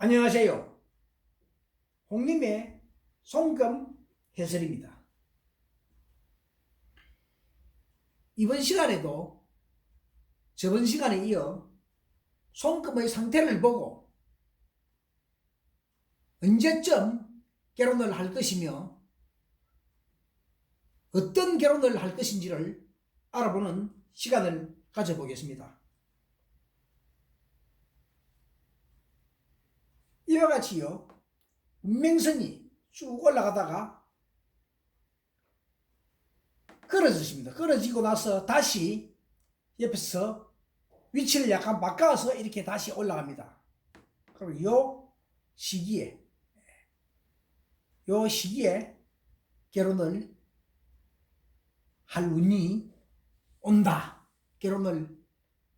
안녕하세요. 홍님의 송금 해설입니다. 이번 시간에도 저번 시간에 이어 송금의 상태를 보고 언제쯤 결혼을 할 것이며 어떤 결혼을 할 것인지를 알아보는 시간을 가져보겠습니다. 이와 같이요. 운명선이 쭉 올라가다가 끊어졌습니다. 끊어지고 나서 다시 옆에서 위치를 약간 바꿔서 이렇게 다시 올라갑니다. 그럼 요 시기에 요 시기에 결혼을 할 운이 온다. 결혼을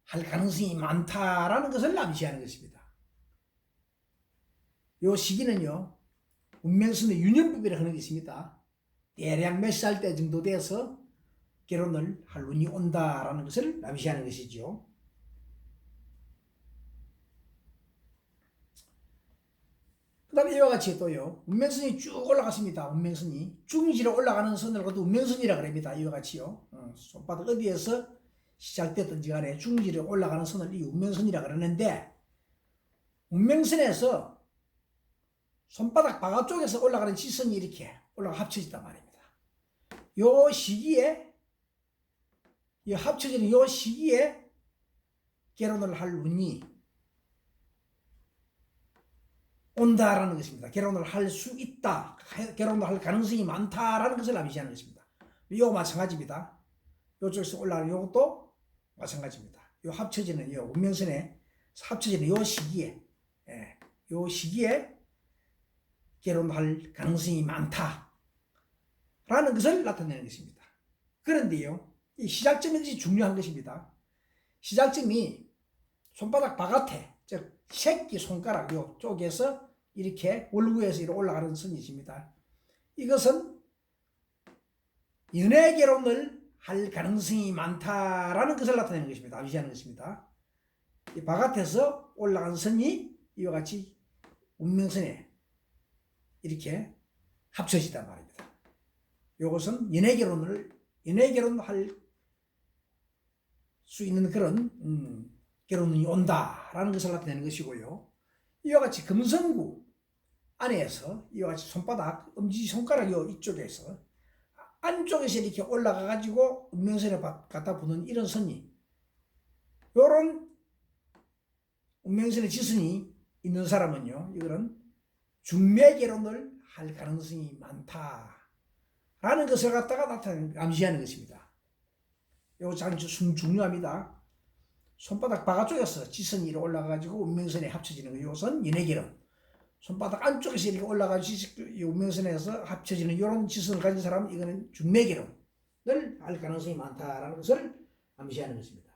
할 가능성이 많다라는 것을 암시하는 것입니다. 요 시기는요, 운명선의 유년법이라 하는 게 있습니다. 대략 몇 살 때 정도 돼서 결혼을 할 운이 온다라는 것을 암시하는 것이죠. 그 다음에 이와 같이 또요, 운명선이 쭉 올라갔습니다. 운명선이. 중지로 올라가는 선을 그것도 운명선이라 그럽니다. 이와 같이요. 어, 손바닥 어디에서 시작됐든지 간에 중지로 올라가는 선을 이 운명선이라 그러는데, 운명선에서 손바닥 바깥쪽에서 올라가는 지선이 이렇게 올라가 합쳐진단 말입니다. 요 시기에 이 합쳐지는 요 시기에 결혼을 할 운이 온다라는 것입니다. 결혼을 할 수 있다. 결혼을 할 가능성이 많다라는 것을 암시하는 것입니다. 요 마찬가지입니다. 요쪽에서 올라가는 요것도 마찬가지입니다. 요 합쳐지는 요 운명선에 합쳐지는 요 시기에 예, 요 시기에 결혼할 가능성이 많다. 라는 것을 나타내는 것입니다. 그런데요, 이 시작점이 중요한 것입니다. 시작점이 손바닥 바깥에, 즉, 새끼 손가락 요 쪽에서 이렇게 월구에서 이렇게 올라가는 선이 있습니다. 이것은 연애 결혼을 할 가능성이 많다라는 것을 나타내는 것입니다. 암시하는 것입니다. 이 바깥에서 올라간 선이 이와 같이 운명선에 이렇게 합쳐지단 말입니다. 이것은 연애 결혼을 연애 결혼할 수 있는 그런 음, 결혼이 온다라는 것을 나타내는 것이고요. 이와 같이 금성구 안에서 이와 같이 손바닥 엄지 손가락 요 이쪽에서 안쪽에서 이렇게 올라가 가지고 운명선에 갖다 붙는 이런 선이 요런 운명선의 지선이 있는 사람은요. 이거는 중매 결혼을 할 가능성이 많다라는 것을 갖다가 나타내는 암시하는 것입니다. 이거 참 중요합니다. 손바닥 바깥쪽에서 지선이 이렇게 올라가가지고 운명선에 합쳐지는 거. 이것은 연애 결혼. 손바닥 안쪽에서 이렇게 올라가지고 운명선에서 합쳐지는 이런 지선을 가진 사람은 이거는 중매 결혼을 할 가능성이 많다라는 것을 암시하는 것입니다.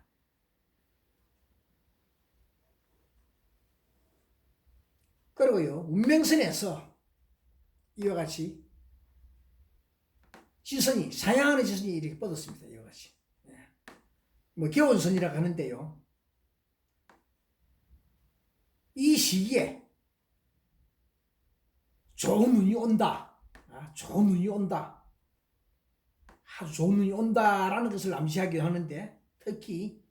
그리고요, 운명선에서 이와 같이 지선이, 사양하는 지선이 이렇게 뻗었습니다. 이와 같이. 네. 뭐, 개원선이라고 하는데요. 이 시기에 좋은 운이 온다. 아, 좋은 운이 온다. 아주 좋은 운이 온다라는 것을 암시하기도 하는데, 특히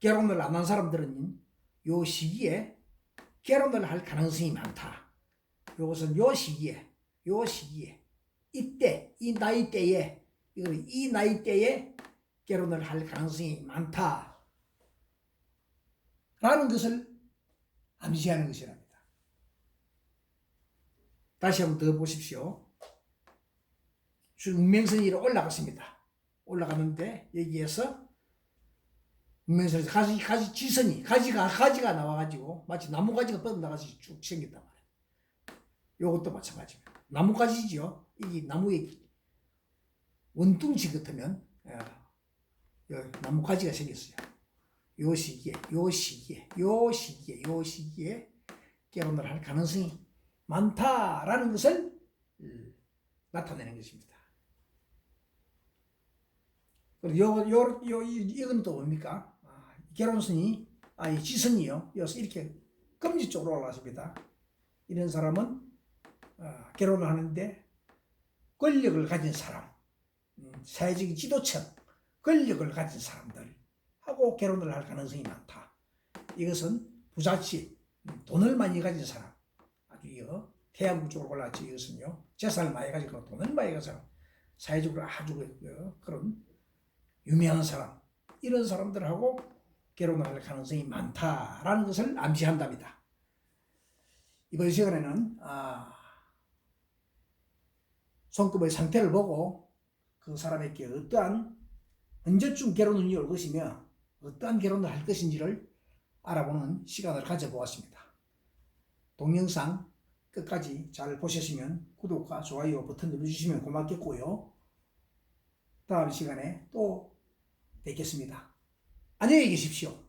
결혼을 안 한 사람들은 요 시기에 결혼을 할 가능성이 많다. 이것은 요 시기에, 요 시기에, 이때, 이 나이 때에, 이 나이 때에 결혼을 할 가능성이 많다. 라는 것을 암시하는 것이랍니다. 다시 한번 더 보십시오. 운명선이 올라갔습니다. 올라가는데 여기에서 운명선에서 가지, 가지 지선이, 가지가, 가지가 나와가지고, 마치 나무 가지가 뻗어나가서 쭉 생겼단 말이에요. 요것도 마찬가지입니다. 나무 가지죠. 이게 나무의 원둥지 같으면, 나무 가지가 생겼어요. 요 시기에, 요 시기에, 요 시기에, 요 시기에 결혼을 할 가능성이 많다라는 것을 나타내는 것입니다. 그리고 요, 요, 요, 이건 또 뭡니까? 결혼선이, 아, 이 지선이요. 여기서 이렇게 검지 쪽으로 올라갔습니다. 이런 사람은 어, 결혼을 하는데 권력을 가진 사람, 음, 사회적인 지도층, 권력을 가진 사람들 하고 결혼을 할 가능성이 많다. 이것은 부잣집, 음, 돈을 많이 가진 사람, 아주 이거 태양국 쪽으로 올라왔지 이것은요. 재산을 많이 가지고 돈을 많이 가진 사회적으로 아주 그- 그런 유명한 사람, 이런 사람들하고 결혼을 할 가능성이 많다라는 것을 암시한답니다. 이번 시간에는 아, 손급의 상태를 보고 그 사람에게 어떠한 언제쯤 결혼운이 올 것이며 어떠한 결혼을 할 것인지를 알아보는 시간을 가져보았습니다. 동영상 끝까지 잘 보셨으면 구독과 좋아요 버튼 눌러주시면 고맙겠고요. 다음 시간에 또 뵙겠습니다. 안녕히 계십시오.